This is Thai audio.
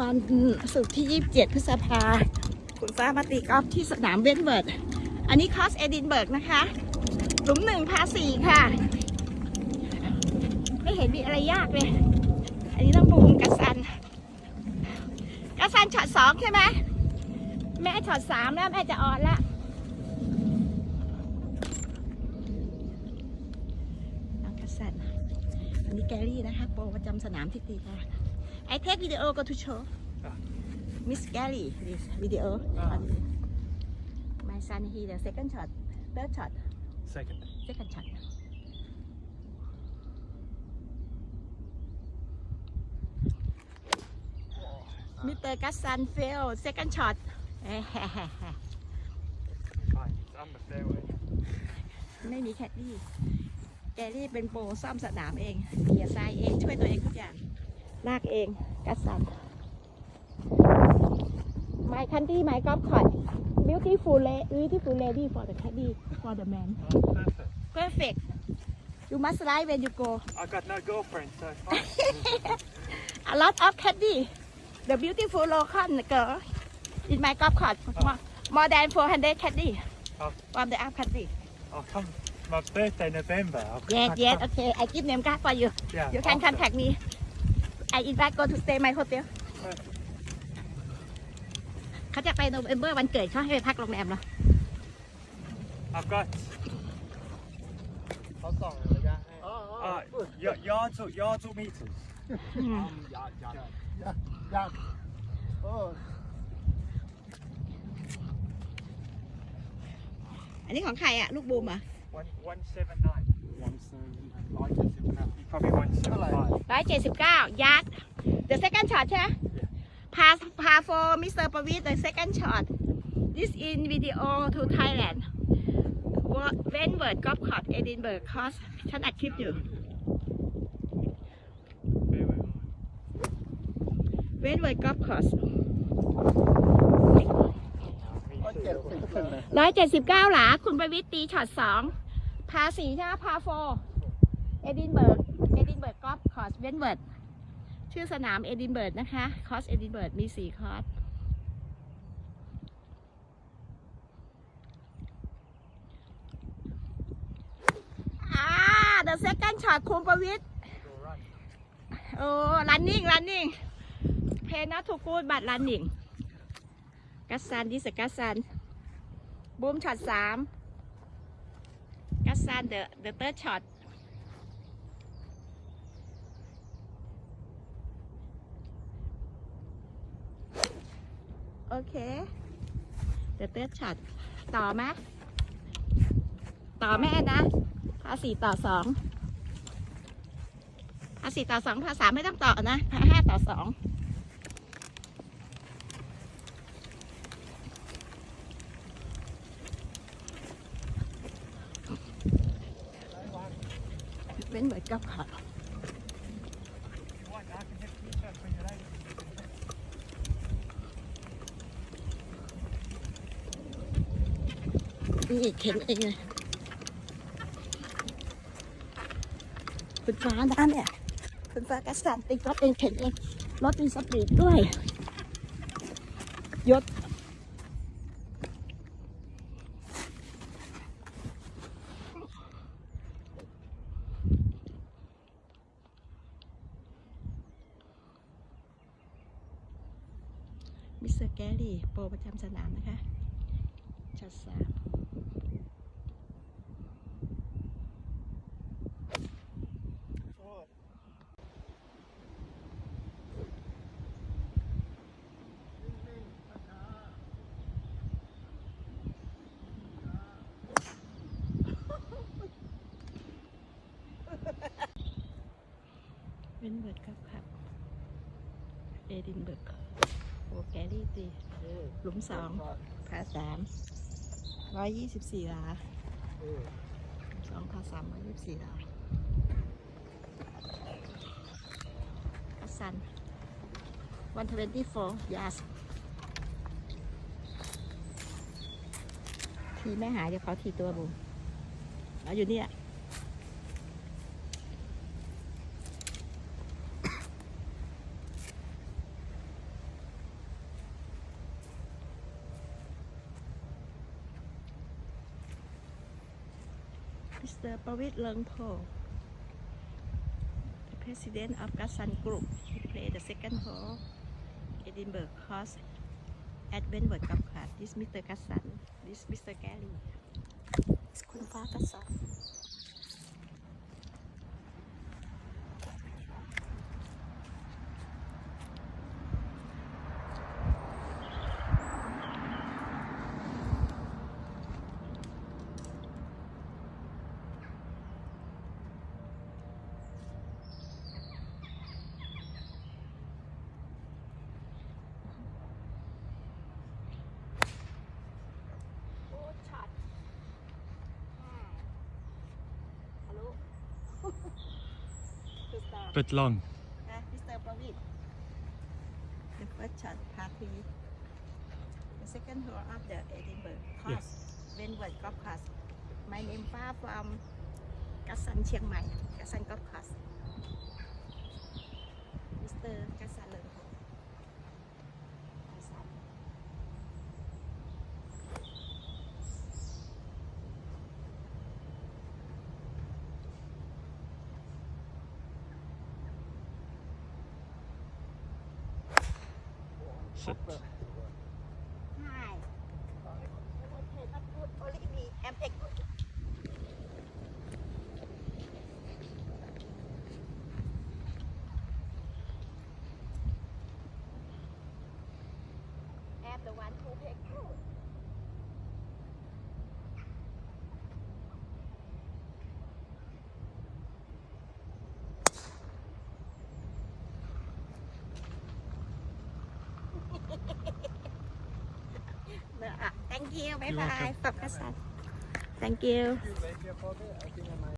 วันศุกร์ที่ 27 พฤษภาคุณฟ้ามาตีกอล์ฟที่สนามเวนเบิร์ด อันนี้คอสเอดินเบิร์กนะคะ หลุมหนึ่งพาสี่ค่ะ ไม่เห็นมีอะไรยากเลย อันนี้ต้องบูมกัสซันกัสซันช็อตสองใช่ไหม แม่ช็อตสามแล้วแม่จะออนละน้องกัสซันอันนี้แกรี่นะคะโปรประจำสนามที่ตีค่ะ I take video go to show Miss Gary this video Ah. my son he the second shot third shot Second. second shot Mr. Gassan fail second shot Fine. It's on the fairway. ไม่มีแคดดี้ แกรี่เป็นโปรซ่อมสนามเองเกียร์ทรายเอง ช่วยตัวเองทุกอย่าง ลากเองกัสซัน My country my golf court beautiful la- beautiful lady for the caddy for the man Oh, perfect. perfect you must ride when you go I got no girlfriend, so fine. a lot of caddy the beautiful local girl in my golf court more, more than 400 caddy Oh. from the up caddy I'll come. My birthday November. I'll, yes I'll yes come. okay I give name card for you Yeah. You can after. contact me. I invite go to stay my hotel. เขาจะไปโนเวมเบอร์วันเกิดเขาให้ไปพักโรงแรมเหรอ I've got. เขาส่องระยะให้ Uh, y- yards or yards or meters. อืมยากยากยากยากโอ้อันนี้ของใครอะลูกบูมเหรอะ One one seven nine. วันเซนร้อยเจ็ดสิบครับ You probably one seven Hello. five. ร้อยเจ็ดสิบเก้ายัด The second shot ใช่ไหมพาพา for Mr. ประวิท the second shot this in video to Thailand Wenward Golf Court Edinburgh Course ฉันอัดคลิปอยู่ Fairway. Wenward Golf Course Me ร้อยเจ็ด too. สิบขึ้นเลยร้อยเจ็ดสิบเก้าหลา คุณประวิตรตีช็อตสองพาสี่ใช่ไหมพาโฟ เอดินเบิร์ก เอดินเบิร์กกอล์ฟคอร์สเวนเบิร์ด ชื่อสนามเอดินเบิร์ดนะคะ คอร์สเอดินเบิร์ดมีสี่คอร์สอ่า the second shot คุณประวิตร Go run. โอ้ running running play not too good but running กัสซันดิสกัสซันบูมช็อตสามกัสซัน the the third shot โอเค the third shot ต่อไหมต่อแม่นะพาสี่ต่อสองพาสี่ต่อสองพาสามไม่ต้องต่อนะพาห้าต่อสองเป็นเหมือนกับขา You want? I can hit the first when you're ready. นี่เข็นเองเลยคุณฟ้านะเนี่ยคุณฟ้ากัสสันติก็เป็นเข็นเองรถมีสปีดด้วยยศมิสเตอร์แกรี่โปรประจำสนามนะคะช็อตสาม เป็นเบิร์ดครับครับ เอดินเบิร์กโอแกรี่ตีหลุมสองพาสามร้อยยี่สิบสี่ลาสองพาสามร้อยยี่สิบสี่ลาซันวันทเวนตี้โฟร์ยาสทีไม่หายเดี๋ยวเขาทีตัวบุ๋มเอาอยู่เนี่ย มิสเตอร์ประวิทย์เลิงโพ the president of Gasan Group he played the second hole Edinburgh course at Wentworth Golf Club this Mr. Gasan this Mr. Gary คุณฟ้ากัสัน โอ้ช็อตฮัลโหล คือสตาร์ Bit long. นะมิสเตอร์ประวิท The first shot par three The second hole of the Edinburgh course Wentworth Golf Course My name far from กัสซันเชียงใหม่กัสซัน Golf Course Mr. กัส I'm the one who take you. Bye You're bye. welcome. From Kasan. Thank you. You make your pocket, I think I might